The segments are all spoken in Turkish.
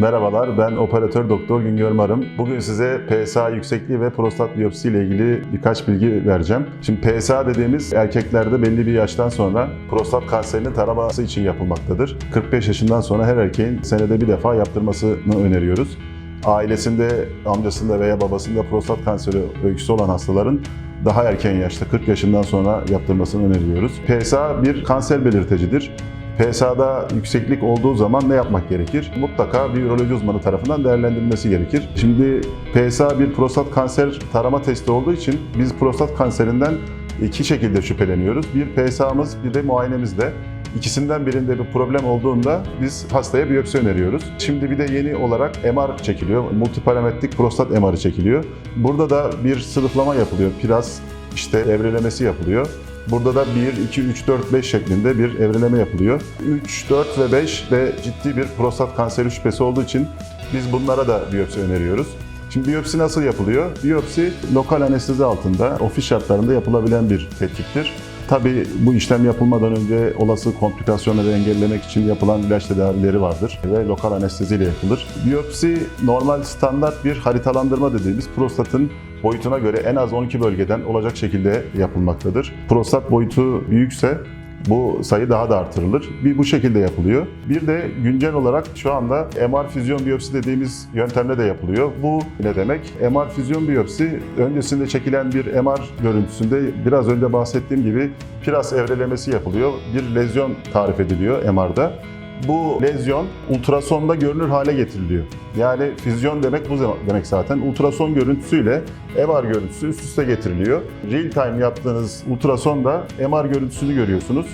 Merhabalar, ben operatör doktor Güngör Marım. Bugün size PSA yüksekliği ve prostat biyopsi ile ilgili birkaç bilgi vereceğim. Şimdi PSA dediğimiz erkeklerde belli bir yaştan sonra prostat kanserinin taraması için yapılmaktadır. 45 yaşından sonra her erkeğin senede bir defa yaptırmasını öneriyoruz. Ailesinde, amcasında veya babasında prostat kanseri öyküsü olan hastaların daha erken yaşta 40 yaşından sonra yaptırmasını öneriyoruz. PSA bir kanser belirtecidir. PSA'da yükseklik olduğu zaman ne yapmak gerekir? Mutlaka bir üroloji uzmanı tarafından değerlendirilmesi gerekir. Şimdi PSA bir prostat kanser tarama testi olduğu için biz prostat kanserinden iki şekilde şüpheleniyoruz. Bir PSA'mız bir de muayenemizde. İkisinden birinde bir problem olduğunda biz hastaya biyopsi öneriyoruz. Şimdi bir de yeni olarak MR çekiliyor. Multiparametrik prostat MR'ı çekiliyor. Burada da bir sınıflama yapılıyor. Piraz işte evrelemesi yapılıyor. Burada da 1, 2, 3, 4, 5 şeklinde bir evreleme yapılıyor. 3, 4 ve 5 de ciddi bir prostat kanseri şüphesi olduğu için biz bunlara da biyopsi öneriyoruz. Şimdi biyopsi nasıl yapılıyor? Biyopsi lokal anestezi altında, ofis şartlarında yapılabilen bir tetkiktir. Tabii bu işlem yapılmadan önce olası komplikasyonları engellemek için yapılan ilaç tedavileri vardır ve lokal anesteziyle yapılır. Biyopsi normal standart bir haritalandırma dediğimiz prostatın boyutuna göre en az 12 bölgeden olacak şekilde yapılmaktadır. Prostat boyutu büyükse bu sayı daha da artırılır. Bir bu şekilde yapılıyor. Bir de güncel olarak şu anda MR füzyon biyopsi dediğimiz yöntemle de yapılıyor. Bu ne demek? MR füzyon biyopsi öncesinde çekilen bir MR görüntüsünde biraz önce bahsettiğim gibi piras evrelemesi yapılıyor. Bir lezyon tarif ediliyor MR'da. Bu lezyon ultrasonda görünür hale getiriliyor. Yani füzyon demek bu demek zaten. Ultrason görüntüsüyle MR görüntüsü üst üste getiriliyor. Real time yaptığınız ultrasonda MR görüntüsünü görüyorsunuz.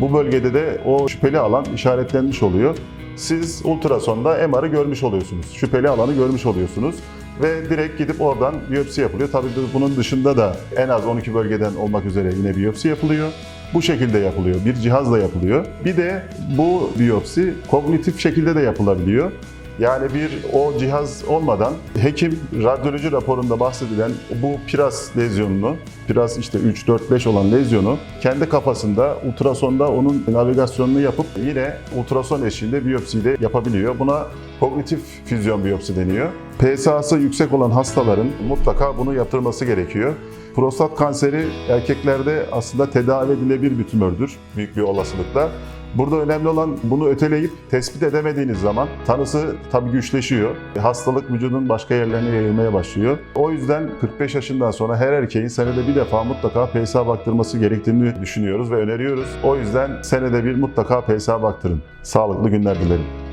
Bu bölgede de o şüpheli alan işaretlenmiş oluyor. Siz ultrasonda MR'ı görmüş oluyorsunuz. Şüpheli alanı görmüş oluyorsunuz ve direkt gidip oradan biyopsi yapılıyor. Tabii bunun dışında da en az 12 bölgeden olmak üzere yine biyopsi yapılıyor. Bu şekilde yapılıyor. Bir cihazla yapılıyor. Bir de bu biyopsi kognitif şekilde de yapılabiliyor. Yani bir o cihaz olmadan hekim radyoloji raporunda bahsedilen bu piras lezyonunu, piras işte 3, 4, 5 olan lezyonu kendi kafasında ultrasonda onun navigasyonunu yapıp yine ultrason eşliğinde biyopsiyle yapabiliyor. Buna kognitif füzyon biyopsi deniyor. PSA'sı yüksek olan hastaların mutlaka bunu yaptırması gerekiyor. Prostat kanseri erkeklerde aslında tedavi edilebilir bir tümördür büyük bir olasılıkla. Burada önemli olan bunu öteleyip tespit edemediğiniz zaman tanısı tabii güçleşiyor. Hastalık vücudun başka yerlerine yayılmaya başlıyor. O yüzden 45 yaşından sonra her erkeğin senede bir defa mutlaka PSA baktırması gerektiğini düşünüyoruz ve öneriyoruz. O yüzden senede bir mutlaka PSA baktırın. Sağlıklı günler dilerim.